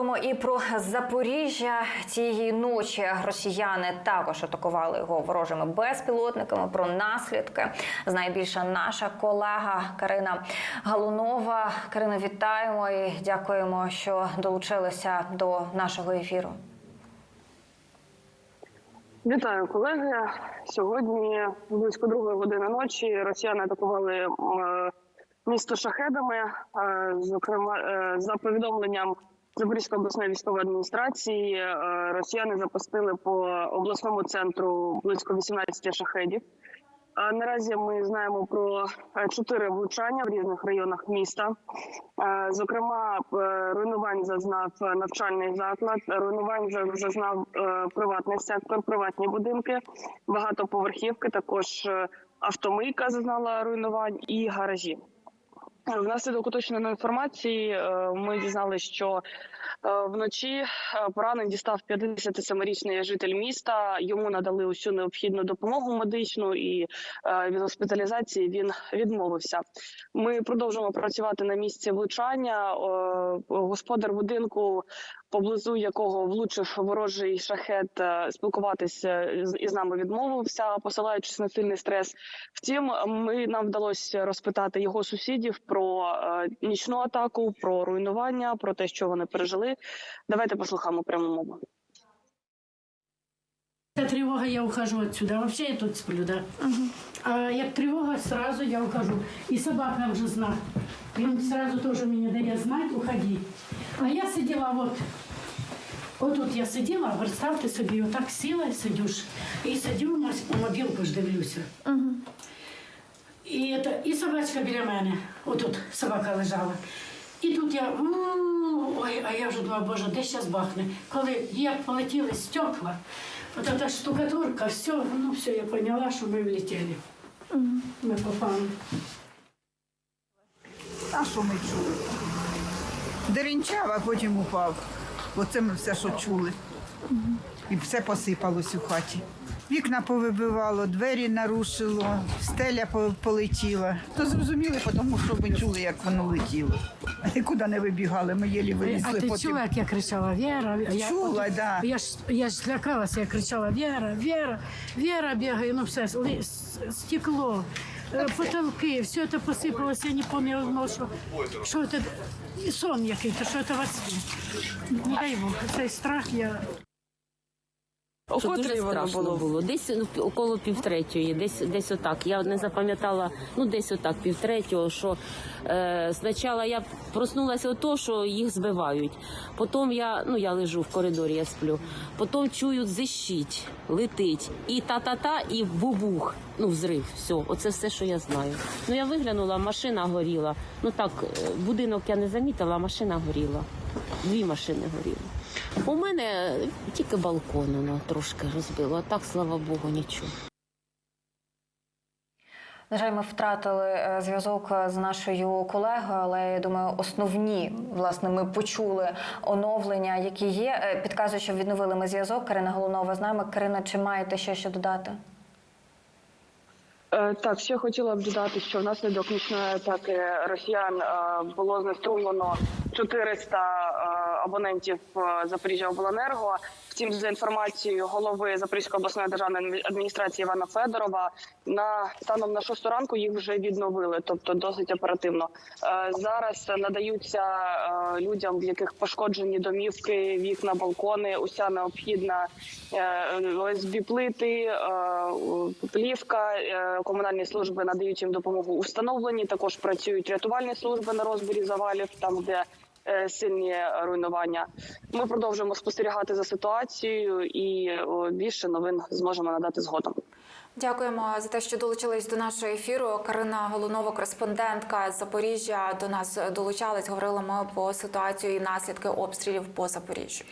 Поговоримо і про Запоріжжя цієї ночі. Росіяни також атакували його ворожими безпілотниками. Про наслідки знає більше наша колега Карина Галунова. Карина, вітаємо і дякуємо, що долучилися до нашого ефіру. Вітаю, колеги. Сьогодні близько другої години ночі росіяни атакували е, місто шахедами. Е, Зокрема, е, за повідомленням Запорізької обласної військової адміністрації, е, росіяни запустили по обласному центру близько 18 шахедів. А наразі ми знаємо про е, чотири влучання в різних районах міста. Е, Зокрема, руйнувань зазнав навчальний заклад, руйнувань зазнав приватний сектор, приватні будинки, багатоповерхівки. Також автомийка зазнала руйнувань і гаражі. Е, Внаслідок уточненої інформації е, ми дізналися, що вночі е, поранень дістав 57-річний житель міста. Йому надали усю необхідну допомогу медичну і е, від госпіталізації він відмовився. Ми продовжуємо працювати на місці влучання. Е, Господар будинку, поблизу якого влучив ворожий шахет, е, спілкуватися із нами відмовився, посилаючись на сильний стрес. Втім, ми нам вдалося розпитати його сусідів про е, нічну атаку, про руйнування, про те, що вони пережили. Давайте послухаємо пряму мову. Та тревога, я ухожу отсюда. Вообще я тут сплю, да. А як тревога, сразу я ухожу. И собака вже зна. Він сразу тоже мені дає знать, уходи. А я сиділа вот, от тут я сиділа, представте собі, отак сіла, сидюш, і сидю, на мобілку ж дивлюся. І, это, і собачка біля мене, отут собака лежала. І тут я, «М, ой, а я вже думаю, боже, де зараз бахне. Коли як полетіли стекла, от та штукатурка, все, ну все, я поняла, що ми влетіли. Ми попали. А що ми чули? Деренчав, а потім упав. Оце ми все, що чули. І все посипалось у хаті. Вікна повибивало, двері нарушило, стеля полетіла. То зрозуміли, тому що ми чули, як воно летіло. А нікуди не вибігали, ми єлі А вилізли ти потім. чула, як я кричала Віра? А Я, Чула, от- да. Я ж, я ж злякалася, я кричала Віра, Віра, Віра бігає, ну все, стекло, е, потолки, все це посипалося, я не пам'ятаю, що, що це, сон який-то, що це. Не дай Бог, цей страх я... О Що дуже воно страшно було? було. Десь ну, около півтретьої, десь десь отак. Я не запам'ятала, ну десь отак, півтретього, що е, спочатку я проснулася от того, що їх збивають. Потім я, ну я лежу в коридорі, я сплю. Потім чую, зищить, летить. І та-та-та, і бубух. Ну, взрив, все. Оце все, що я знаю. Ну я виглянула, машина горіла. Ну так, е, будинок я не замітила, а машина горіла. Дві машини горіли. У мене тільки балкон воно трошки розбило, а так, слава Богу, нічого. На жаль, ми втратили е, зв'язок з нашою колегою, але я думаю, основні власне ми почули оновлення, які є. Е, Підказую, що відновили ми зв'язок. Карина Голунова з нами. Карина, чи маєте ще що додати? Е, Так, ще хотіла б додати, що внаслідок нічної атаки росіян е, було знеструмлено 400 е, абонентів е, Запоріжжя обленерго. Втім, за інформацією голови Запорізької обласної державної адміністрації Івана Федорова, на станом на 6 ранку їх вже відновили, тобто досить оперативно. Е, Зараз надаються людям, в яких пошкоджені домівки, вікна, балкони, уся необхідна ОСБ плити, плівка. Комунальні служби надають їм допомогу у. Також працюють рятувальні служби на розборі завалів, там де сильні руйнування. Ми продовжуємо спостерігати за ситуацією і більше новин зможемо надати згодом. Дякуємо за те, що долучились до нашого ефіру. Карина Голунова, кореспондентка з Запоріжжя, до нас долучалась. Говорили ми по ситуації і наслідки обстрілів по Запоріжжю.